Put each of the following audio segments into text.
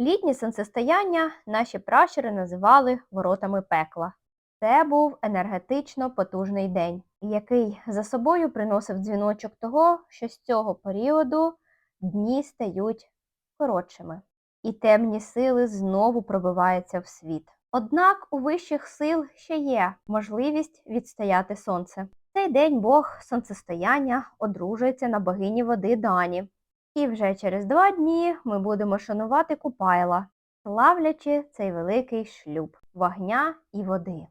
Літні сонцестояння наші пращури називали воротами пекла. Це був енергетично потужний день, який за собою приносив дзвіночок того, що з цього періоду дні стають коротшими, і темні сили знову пробиваються в світ. Однак у вищих сил ще є можливість відстояти сонце. Цей день Бог сонцестояння одружується на богині води Дані. І вже через два дні ми будемо шанувати Купайла, славлячи цей великий шлюб вогня і води.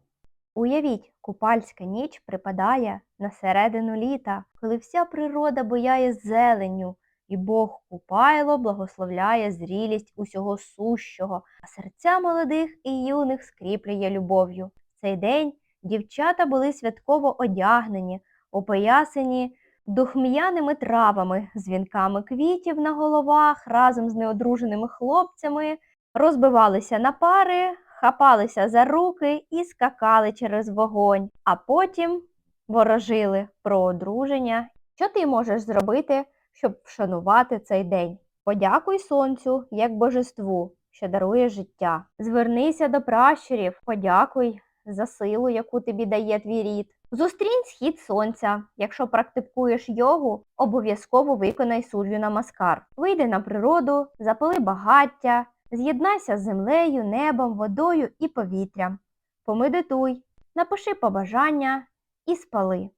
Уявіть, купальська ніч припадає на середину літа, коли вся природа бояє зеленню, і Бог Купайло благословляє зрілість усього сущого, а серця молодих і юних скріплює любов'ю. В цей день дівчата були святково одягнені, опоясані духм'яними травами, з вінками квітів на головах разом з неодруженими хлопцями, розбивалися на пари, хапалися за руки і скакали через вогонь, а потім ворожили про одруження. Що ти можеш зробити, щоб вшанувати цей день? Подякуй сонцю як божеству, що дарує життя. Звернися до пращурів, подякуй за силу, яку тобі дає твій рід. Зустрінь схід сонця. Якщо практикуєш йогу, обов'язково виконай сур'ю намаскар. Вийди на природу, запали багаття, з'єднайся з землею, небом, водою і повітрям. Помедитуй, напиши побажання і спали.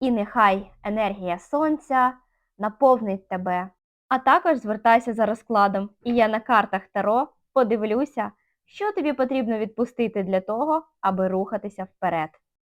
І нехай енергія сонця наповнить тебе. А також звертайся за розкладом, і я на картах Таро подивлюся, що тобі потрібно відпустити для того, аби рухатися вперед.